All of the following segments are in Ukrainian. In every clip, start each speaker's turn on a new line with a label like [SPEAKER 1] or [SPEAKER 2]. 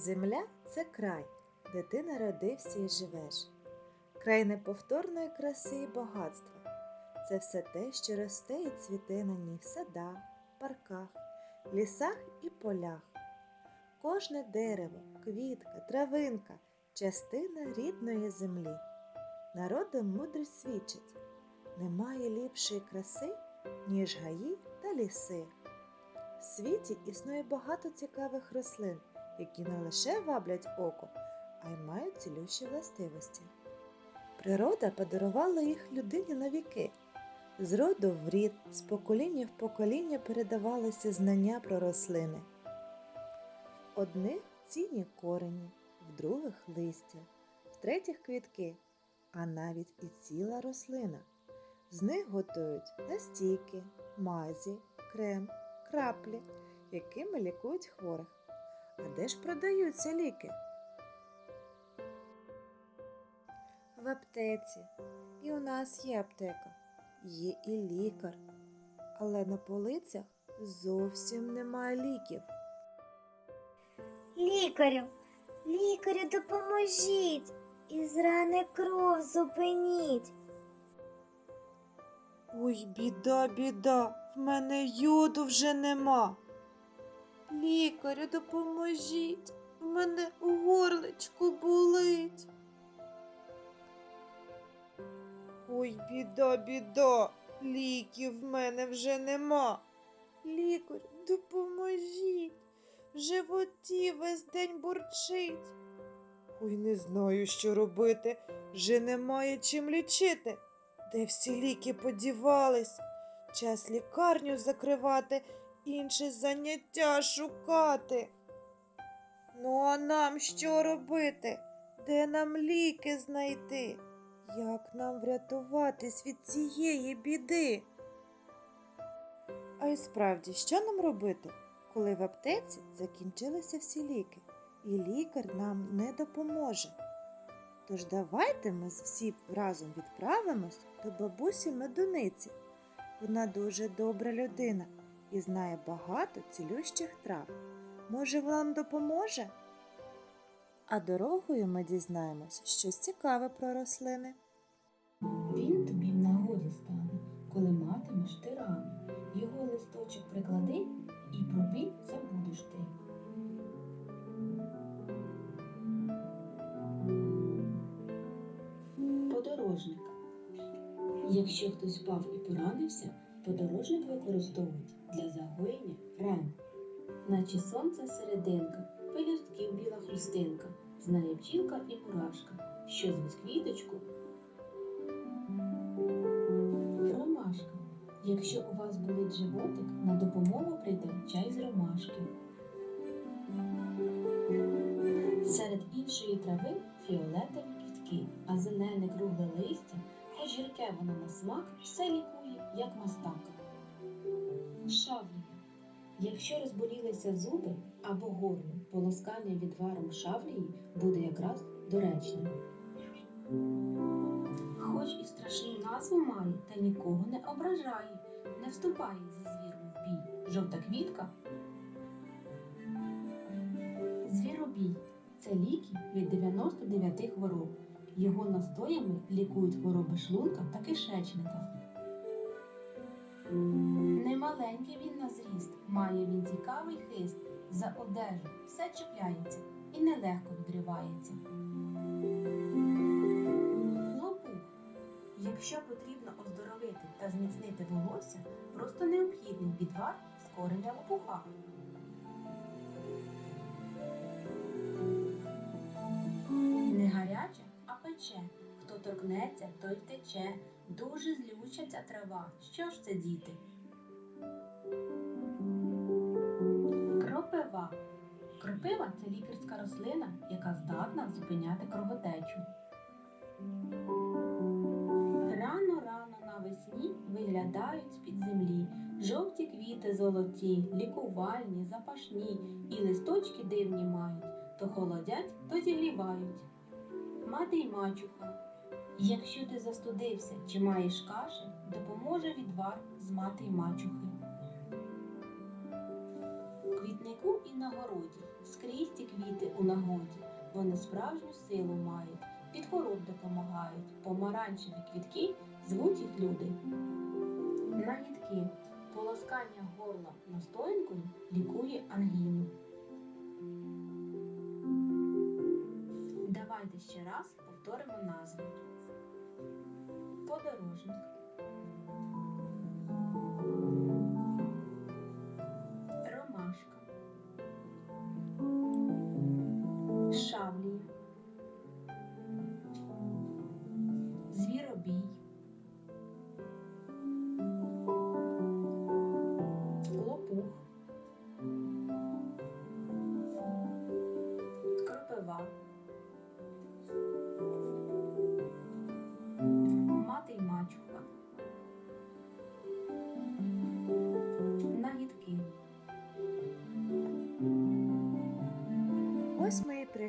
[SPEAKER 1] Земля це край, де ти народився і живеш. Край неповторної краси і багатства. Це все те, що росте і цвіте на ній в садах, парках, лісах і полях. Кожне дерево, квітка, травинка частина рідної землі. Народом мудрість свідчить немає ліпшої краси, ніж гаї та ліси. В світі існує багато цікавих рослин, які не лише ваблять око, а й мають цілющі властивості. Природа подарувала їх людині на віки. З роду в рід, з покоління в покоління передавалися знання про рослини. В одних цінні корені, в других листя, в третіх квітки, а навіть і ціла рослина. З них готують настійки, мазі, крем, краплі, якими лікують хворих. А де ж продаються ліки? В аптеці. І у нас є аптека, є і лікар. Але на полицях зовсім немає ліків.
[SPEAKER 2] Лікарю, лікарю, допоможіть. Із рани кров зупиніть.
[SPEAKER 1] Ой, біда, біда, в мене йоду вже нема. Лікарю, допоможіть, в мене горлечко болить. Ой, біда, біда, ліків в мене вже нема. Лікарю, допоможіть, в животі весь день бурчить. Ой, не знаю, що робити, вже немає чим лічити. Де всі ліки подівались? Час лікарню закривати, інше заняття шукати. Ну, а нам що робити? Де нам ліки знайти? Як нам врятуватись від цієї біди? А й справді, що нам робити, коли в аптеці закінчилися всі ліки, і лікар нам не допоможе? Тож давайте ми всі разом відправимось до бабусі медуниці. Вона дуже добра людина і знає багато цілющих трав. Може, вам допоможе? А дорогою ми дізнаємось щось цікаве про рослини.
[SPEAKER 3] Він тобі в нагоді стане, коли матимеш ти рану. Його листочок приклади і про забудеш ти. Подорожник. Якщо хтось впав і поранився, подорожник використовують для загоєння ран. Наче сонце серединка, пелюстків біла хустинка, знає бджілка і мурашка, що звуть квіточку Ромашка. Якщо у вас болить животик, на допомогу прийде чай з ромашки. Серед іншої трави фіолетові квітки, а зелене кругле листя, хоч гірке воно на смак, все лікує, як мастак. Шавлія. Якщо розболілися зуби або горло, полоскання відваром шавлії буде якраз доречним. Хоч і страшну назву має, та нікого не ображає, не вступає зі звіром в бій. Жовта квітка. Звіробій це ліки від 99 хвороб. Його настоями лікують хвороби шлунка та кишечника. Немаленький він на зріст, має він цікавий хист, за одежу все чіпляється і нелегко відривається. Лопух. Якщо потрібно оздоровити та зміцнити волосся, просто необхідний відвар з кореня лопуха. А. Хто торкнеться, той втече. Дуже злюча ця трава. Що ж це, діти? Кропива. Кропива це лікарська рослина, яка здатна зупиняти кровотечу. Рано-рано навесні виглядають з-під землі жовті квіти золоті, лікувальні, запашні, і листочки дивні мають, то холодять, то зігрівають. Мати й мачуха. Якщо ти застудився чи маєш кашель, допоможе відвар з мати й мачухи. Квітнику і на городі, скрізь ті квіти у нагоді. Вони справжню силу мають, від хвороб допомагають. Помаранчеві квітки звуть їх люди. Нагідки. Полоскання горла настоянкою лікує ангіну. Давайте ще раз повторимо назви. Подорожник. Ромашка. Шавлія. Звіробій. Лопух. Кропива.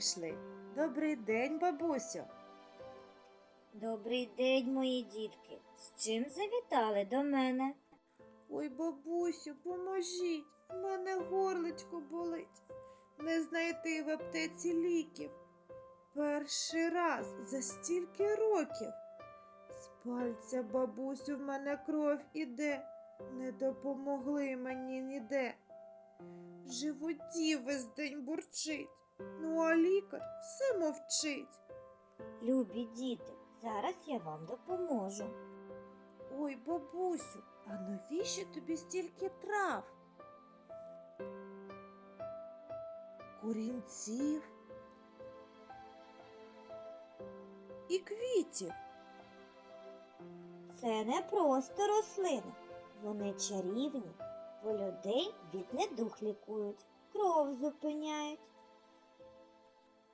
[SPEAKER 1] Прийшли. Добрий день, бабусю.
[SPEAKER 2] Добрий день, мої дітки. З чим завітали до мене?
[SPEAKER 1] Ой, бабусю, поможіть. У мене горличко болить. Не знайти в аптеці ліків. Перший раз за стільки років. З пальця, бабусю, в мене кров іде. Не допомогли мені ніде. Животі весь день бурчить. Ну, а лікар все мовчить.
[SPEAKER 2] Любі діти, зараз я вам допоможу.
[SPEAKER 1] Ой, бабусю, а навіщо тобі стільки трав? Курінців і квітів.
[SPEAKER 2] Це не просто рослини. Вони чарівні, бо людей від недух лікують, кров зупиняють.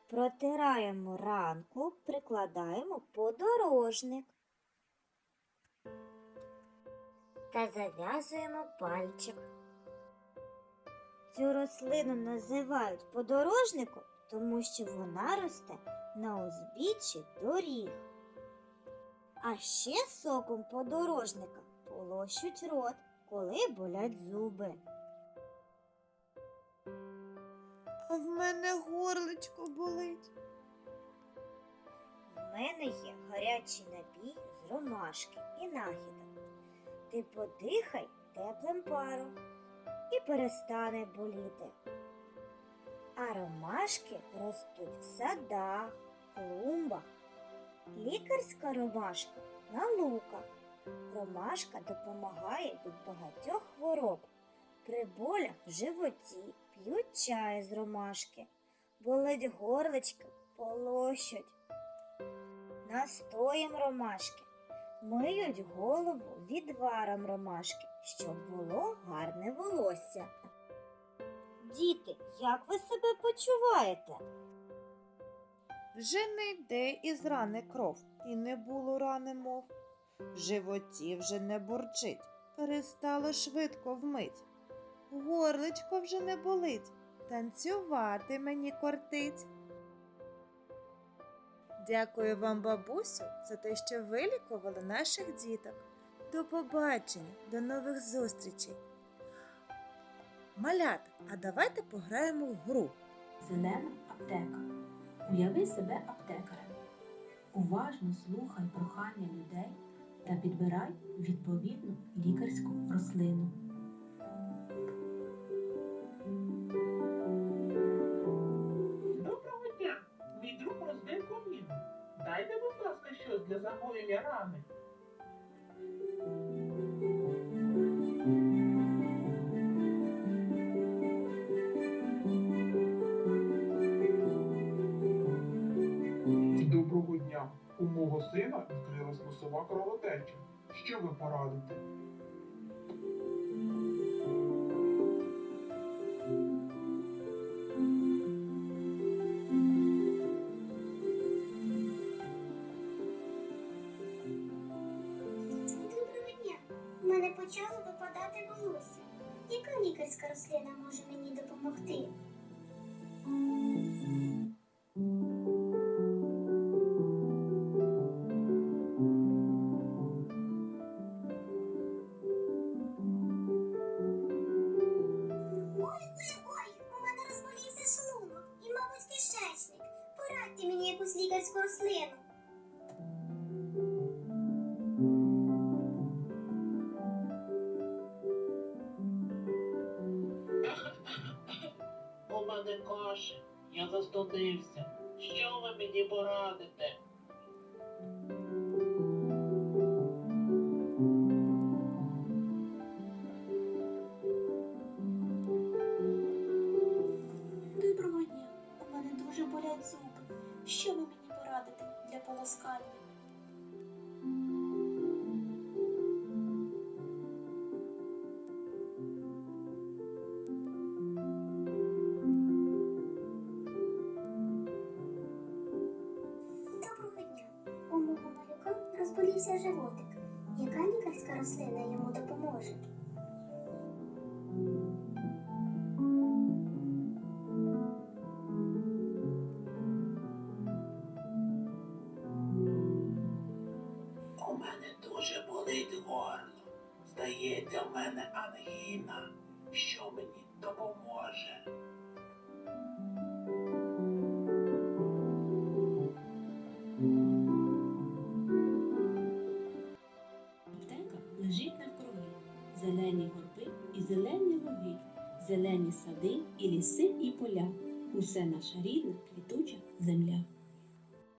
[SPEAKER 2] Протираємо ранку, прикладаємо подорожник. Та зав'язуємо пальчик. Цю рослину називають подорожником, тому що вона росте на узбіччі доріг. А ще соком подорожника полощуть рот, коли болять зуби.
[SPEAKER 1] В мене горличко болить.
[SPEAKER 2] В мене є гарячий напій з ромашки і нахідок. Ти подихай теплим паром і перестане боліти. А ромашки ростуть в садах, клумбах. Лікарська ромашка на луках. Ромашка допомагає від багатьох хвороб. При болях в животі п'ють чай з ромашки, болить горличко, полощуть. Настоєм ромашки миють голову відваром ромашки, щоб було гарне волосся. Діти, як ви себе почуваєте?
[SPEAKER 1] Вже не йде із рани кров, і не було рани мов. В животі вже не бурчить, перестало швидко вмить. Горличко вже не болить, танцювати мені кортить. Дякую вам, бабусю, за те, що вилікували наших діток. До побачення, до нових зустрічей. Малята, а давайте пограємо в гру.
[SPEAKER 3] Зелена аптека. Уяви себе аптекарем. Уважно слухай прохання людей та підбирай відповідну лікарську рослину.
[SPEAKER 4] Дайте, будь ласка, щось для загоєння рани. Доброго дня! У мого сина відкрилась носова кровотеча. Що ви порадите?
[SPEAKER 5] Мене
[SPEAKER 6] я застудився. Що ви мені порадите?
[SPEAKER 7] Доброго дня. У мене дуже болять зуби. Що ви мені порадите для полоскання?
[SPEAKER 5] Розболівся животик. Яка лікарська рослина йому допоможе?
[SPEAKER 6] У мене дуже болить горло. Здається, в мене ангіна. Що мені допоможе?
[SPEAKER 3] Ліси і поля. Усе наша рідна квітуча земля.